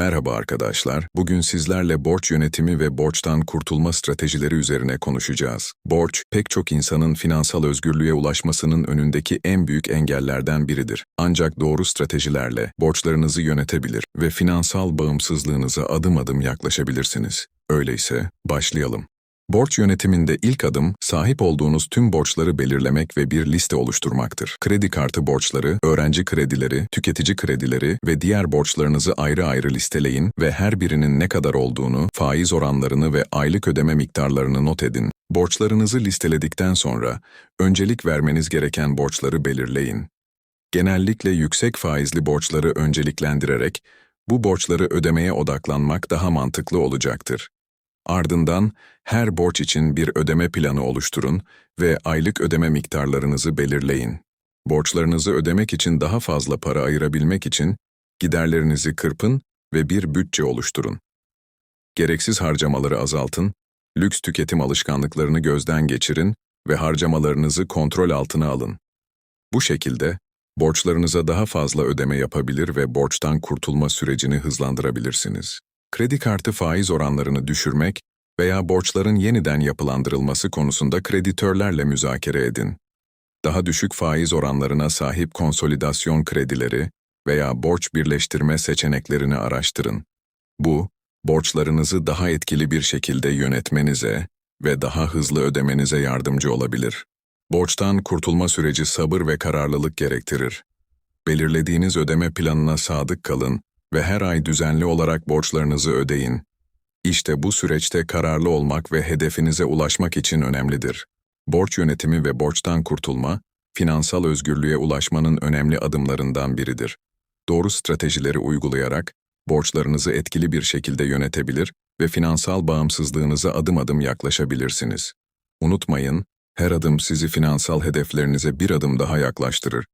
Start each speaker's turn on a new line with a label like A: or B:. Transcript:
A: Merhaba arkadaşlar. Bugün sizlerle borç yönetimi ve borçtan kurtulma stratejileri üzerine konuşacağız. Borç, pek çok insanın finansal özgürlüğe ulaşmasının önündeki en büyük engellerden biridir. Ancak doğru stratejilerle borçlarınızı yönetebilir ve finansal bağımsızlığınıza adım adım yaklaşabilirsiniz. Öyleyse başlayalım. Borç yönetiminde ilk adım, sahip olduğunuz tüm borçları belirlemek ve bir liste oluşturmaktır. Kredi kartı borçları, öğrenci kredileri, tüketici kredileri ve diğer borçlarınızı ayrı ayrı listeleyin ve her birinin ne kadar olduğunu, faiz oranlarını ve aylık ödeme miktarlarını not edin. Borçlarınızı listeledikten sonra, öncelik vermeniz gereken borçları belirleyin. Genellikle yüksek faizli borçları önceliklendirerek, bu borçları ödemeye odaklanmak daha mantıklı olacaktır. Ardından her borç için bir ödeme planı oluşturun ve aylık ödeme miktarlarınızı belirleyin. Borçlarınızı ödemek için daha fazla para ayırabilmek için giderlerinizi kırpın ve bir bütçe oluşturun. Gereksiz harcamaları azaltın, lüks tüketim alışkanlıklarını gözden geçirin ve harcamalarınızı kontrol altına alın. Bu şekilde borçlarınıza daha fazla ödeme yapabilir ve borçtan kurtulma sürecini hızlandırabilirsiniz. Kredi kartı faiz oranlarını düşürmek veya borçların yeniden yapılandırılması konusunda kreditörlerle müzakere edin. Daha düşük faiz oranlarına sahip konsolidasyon kredileri veya borç birleştirme seçeneklerini araştırın. Bu, borçlarınızı daha etkili bir şekilde yönetmenize ve daha hızlı ödemenize yardımcı olabilir. Borçtan kurtulma süreci sabır ve kararlılık gerektirir. Belirlediğiniz ödeme planına sadık kalın ve her ay düzenli olarak borçlarınızı ödeyin. İşte bu süreçte kararlı olmak ve hedefinize ulaşmak için önemlidir. Borç yönetimi ve borçtan kurtulma, finansal özgürlüğe ulaşmanın önemli adımlarından biridir. Doğru stratejileri uygulayarak, borçlarınızı etkili bir şekilde yönetebilir ve finansal bağımsızlığınıza adım adım yaklaşabilirsiniz. Unutmayın, her adım sizi finansal hedeflerinize bir adım daha yaklaştırır